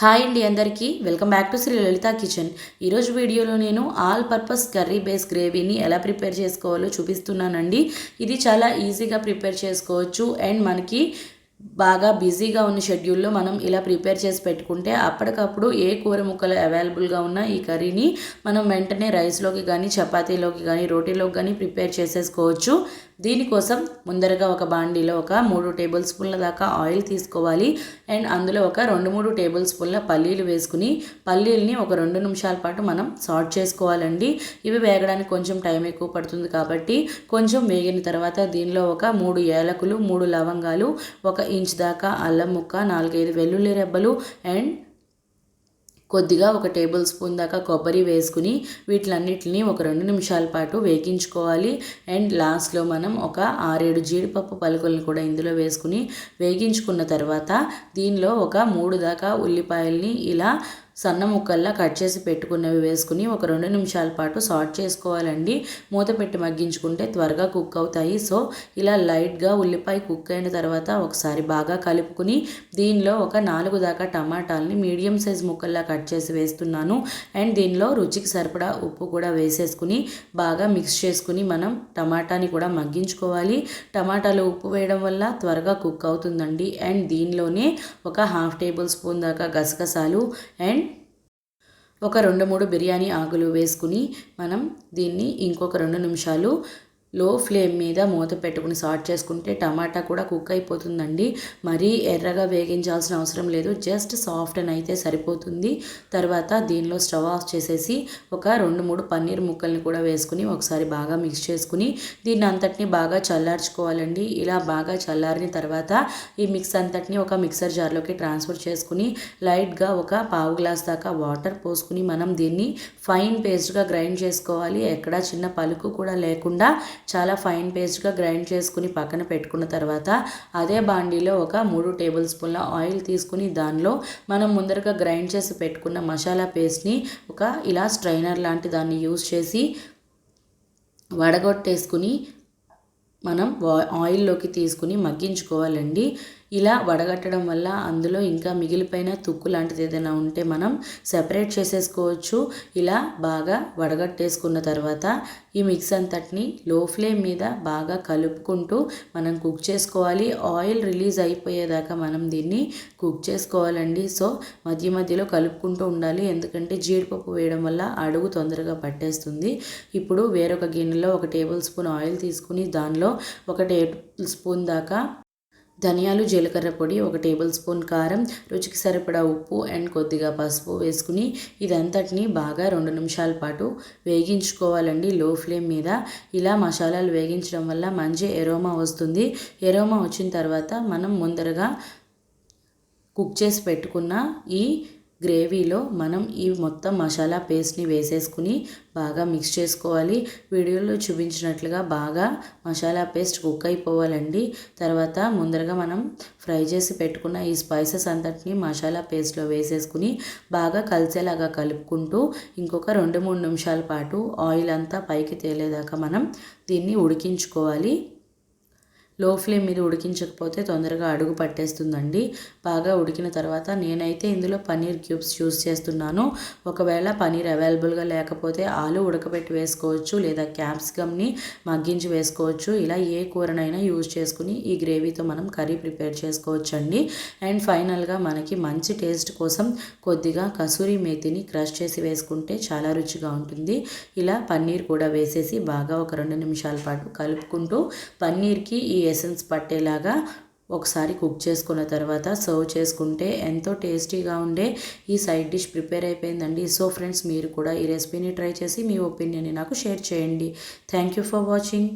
Hi అండి అందరికీ. Welcome back to Sri Lalitha Kitchen. ఈరోజు వీడియోలో నేను ఆల్ పర్పస్ కర్రీ బేస్ గ్రేవీని ఎలా ప్రిపేర్ చేసుకోవాలో చూపిస్తున్నానండి. ఇది చాలా ఈజీగా ప్రిపేర్ చేసుకోవచ్చు. అండ్ మనకి బాగా బిజీగా ఉన్న షెడ్యూల్లో మనం ఇలా ప్రిపేర్ చేసి పెట్టుకుంటే అప్పటికప్పుడు ఏ కూర ముక్కలు అవైలబుల్గా ఉన్న ఈ కర్రీని మనం వెంటనే రైస్లోకి కానీ చపాతీలోకి కానీ రోటీలోకి కానీ ప్రిపేర్ చేసేసుకోవచ్చు. దీనికోసం ముందరగా ఒక బాండీలో ఒక మూడు టేబుల్ స్పూన్ల దాకా ఆయిల్ తీసుకోవాలి. అండ్ అందులో ఒక రెండు మూడు టేబుల్ స్పూన్ల పల్లీలు వేసుకుని పల్లీలని ఒక రెండు నిమిషాల పాటు మనం సార్ట్ చేసుకోవాలండి. ఇవి వేగడానికి కొంచెం టైం ఎక్కువ పడుతుంది కాబట్టి కొంచెం వేగిన తర్వాత దీనిలో ఒక మూడు ఏలకులు మూడు లవంగాలు ఒక ఇంచ్ దాకా అల్లం ముక్క నాలుగైదు వెల్లుల్లి రెబ్బలు అండ్ కొద్దిగా ఒక టేబుల్ స్పూన్ దాకా కొబ్బరి వేసుకుని వీటిలన్నిటిని ఒక రెండు నిమిషాల పాటు వేగించుకోవాలి. అండ్ లాస్ట్లో మనం ఒక ఆరేడు జీడిపప్పు పలుకులను కూడా ఇందులో వేసుకుని వేగించుకున్న తర్వాత దీనిలో ఒక మూడు దాకా ఉల్లిపాయల్ని ఇలా సన్న ముక్కల్లా కట్ చేసి పెట్టుకున్నవి వేసుకుని ఒక రెండు నిమిషాల పాటు సార్ట్ చేసుకోవాలండి. మూత పెట్టి మగ్గించుకుంటే త్వరగా కుక్ అవుతాయి. సో ఇలా లైట్గా ఉల్లిపాయ కుక్ అయిన తర్వాత ఒకసారి బాగా కలుపుకుని దీనిలో ఒక నాలుగు దాకా టమాటాలని మీడియం సైజ్ ముక్కల్లా కట్ చేసి వేస్తున్నాను. అండ్ దీనిలో రుచికి సరిపడా ఉప్పు కూడా వేసేసుకుని బాగా మిక్స్ చేసుకుని మనం టమాటాని కూడా మగ్గించుకోవాలి. టమాటాలు ఉప్పు వేయడం వల్ల త్వరగా కుక్ అవుతుందండి. అండ్ దీనిలోనే ఒక హాఫ్ టేబుల్ స్పూన్ దాకా గసగసాలు అండ్ ఒక రెండు మూడు బిర్యానీ ఆకులు వేసుకుని మనం దీన్ని ఇంకొక రెండు నిమిషాలు లో ఫ్లేమ్ మీద మూత పెట్టుకుని సార్ట్ చేసుకుంటే టమాటా కూడా కుక్ అయిపోతుందండి. మరీ ఎర్రగా వేగించాల్సిన అవసరం లేదు. జస్ట్ సాఫ్ట్ అని అయితే సరిపోతుంది. తర్వాత దీనిలో స్టవ్ ఆఫ్ చేసేసి ఒక రెండు మూడు పన్నీర్ ముక్కల్ని కూడా వేసుకుని ఒకసారి బాగా మిక్స్ చేసుకుని దీన్ని అంతటిని బాగా చల్లార్చుకోవాలండి. ఇలా బాగా చల్లారిన తర్వాత ఈ మిక్స్ అంతటిని ఒక మిక్సర్ జార్లోకి ట్రాన్స్ఫర్ చేసుకుని లైట్గా ఒక పావు గ్లాస్ దాకా వాటర్ పోసుకుని మనం దీన్ని ఫైన్ పేస్ట్గా గ్రైండ్ చేసుకోవాలి. ఎక్కడ చిన్న పలుకు కూడా లేకుండా చాలా ఫైన్ పేస్ట్గా గ్రైండ్ చేసుకుని పక్కన పెట్టుకున్న తర్వాత అదే బాండీలో ఒక మూడు టేబుల్ స్పూన్ల ఆయిల్ తీసుకుని దానిలో మనం ముందరగా గ్రైండ్ చేసి పెట్టుకున్న మసాలా పేస్ట్ని ఒక ఇలా స్ట్రైనర్ లాంటి దాన్ని యూస్ చేసి వడగొట్టేసుకుని మనం ఆయిల్లోకి తీసుకుని మగ్గించుకోవాలండి. ఇలా వడగట్టడం వల్ల అందులో ఇంకా మిగిలిపోయిన తుక్కు లాంటిది ఏదైనా ఉంటే మనం సెపరేట్ చేసేసుకోవచ్చు. ఇలా బాగా వడగట్టేసుకున్న తర్వాత ఈ మిక్స్ అంతటిని లో ఫ్లేమ్ మీద బాగా కలుపుకుంటూ మనం కుక్ చేసుకోవాలి. ఆయిల్ రిలీజ్ అయిపోయేదాకా మనం దీన్ని కుక్ చేసుకోవాలండి. సో మధ్య మధ్యలో కలుపుకుంటూ ఉండాలి. ఎందుకంటే జీడిపప్పు వేయడం వల్ల అడుగు తొందరగా పట్టేస్తుంది. ఇప్పుడు వేరొక గిన్నెలో ఒక టేబుల్ స్పూన్ ఆయిల్ తీసుకుని దానిలో ఒక టేబుల్ స్పూన్ దాకా ధనియాలు జీలకర్ర పొడి ఒక టేబుల్ స్పూన్ కారం రుచికి సరిపడా ఉప్పు అండ్ కొద్దిగా పసుపు వేసుకుని ఇదంతటిని బాగా రెండు నిమిషాల పాటు వేగించుకోవాలండి లో ఫ్లేమ్ మీద. ఇలా మసాలాలు వేగించడం వల్ల మంచి ఎరోమా వస్తుంది. ఎరోమా వచ్చిన తర్వాత మనం ముందరగా కుక్ చేసి పెట్టుకున్న ఈ గ్రేవీలో మనం ఈ మొత్తం మసాలా పేస్ట్ని వేసేసుకుని బాగా మిక్స్ చేసుకోవాలి. వీడియోలో చూపించినట్లుగా బాగా మసాలా పేస్ట్ కుక్ అయిపోవాలండి. తర్వాత ముందరగా మనం ఫ్రై చేసి పెట్టుకున్న ఈ స్పైసెస్ అంతటిని మసాలా పేస్ట్లో వేసేసుకుని బాగా కలిసేలాగా కలుపుకుంటూ ఇంకొక రెండు మూడు నిమిషాల పాటు ఆయిల్ అంతా పైకి తేలేదాకా మనం దీన్ని ఉడికించుకోవాలి. లో ఫ్లేమ్ మీద ఉడికించకపోతే తొందరగా అడుగు పట్టేస్తుందండి. బాగా ఉడికిన తర్వాత నేనైతే ఇందులో పన్నీర్ క్యూబ్స్ యూస్ చేస్తున్నాను. ఒకవేళ పన్నీర్ అవైలబుల్గా లేకపోతే ఆలు ఉడకబెట్టి వేసుకోవచ్చు లేదా క్యాప్సికమ్ని మగ్గించి వేసుకోవచ్చు. ఇలా ఏ కూరనైనా యూజ్ చేసుకుని ఈ గ్రేవీతో మనం కర్రీ ప్రిపేర్ చేసుకోవచ్చు అండి అండ్ ఫైనల్గా మనకి మంచి టేస్ట్ కోసం కొద్దిగా కసూరి మేతిని క్రష్ చేసి వేసుకుంటే చాలా రుచిగా ఉంటుంది. ఇలా పన్నీర్ కూడా వేసేసి బాగా ఒక రెండు నిమిషాల పాటు కలుపుకుంటూ పన్నీర్కి ఈ ఎసెన్స్ పట్టేలాగా ఒకసారి కుక్ చేసుకున్న తర్వాత సర్వ్ చేసుకుంటే ఎంతో టేస్టీగా ఉండే ఈ సైడ్ డిష్ ప్రిపేర్ అయిపోయిందండి. సో ఫ్రెండ్స్ మీరు కూడా ఈ రెసిపీని ట్రై చేసి మీ ఒపీనియన్ని నాకు షేర్ చేయండి. Thank you for watching.